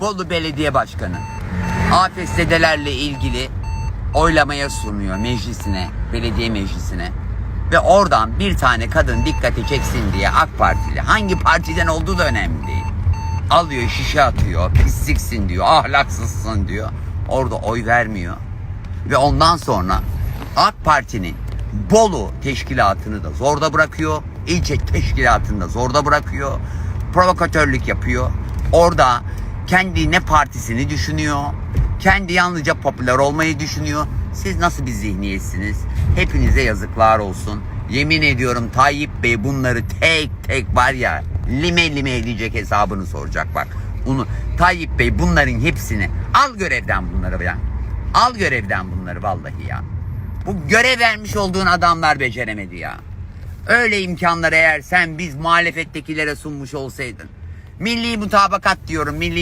Bolu Belediye Başkanı AFS'delerle ilgili oylamaya sunuyor meclisine, belediye meclisine. Ve oradan bir tane kadın dikkati çeksin diye AK Partili, hangi partiden olduğu da önemli değil. Alıyor şişe atıyor, pisliksin diyor, ahlaksızsın diyor. Orada oy vermiyor. Ve ondan sonra AK Parti'nin Bolu teşkilatını da zorda bırakıyor. ilçe teşkilatını da zorda bırakıyor. Provokatörlük yapıyor. Orada kendi ne partisini düşünüyor. Kendi yalnızca popüler olmayı düşünüyor. Siz nasıl bir zihniyetsiniz? Hepinize yazıklar olsun. Yemin ediyorum Tayyip Bey bunları tek tek var ya lime lime edecek hesabını soracak bak. Bunu Tayyip Bey bunların hepsini al görevden bunları ya. Al görevden bunları vallahi ya. Bu görev vermiş olduğun adamlar beceremedi ya. Öyle imkanlar eğer sen biz muhalefettekilere sunmuş olsaydın. Milli mutabakat diyorum. Milli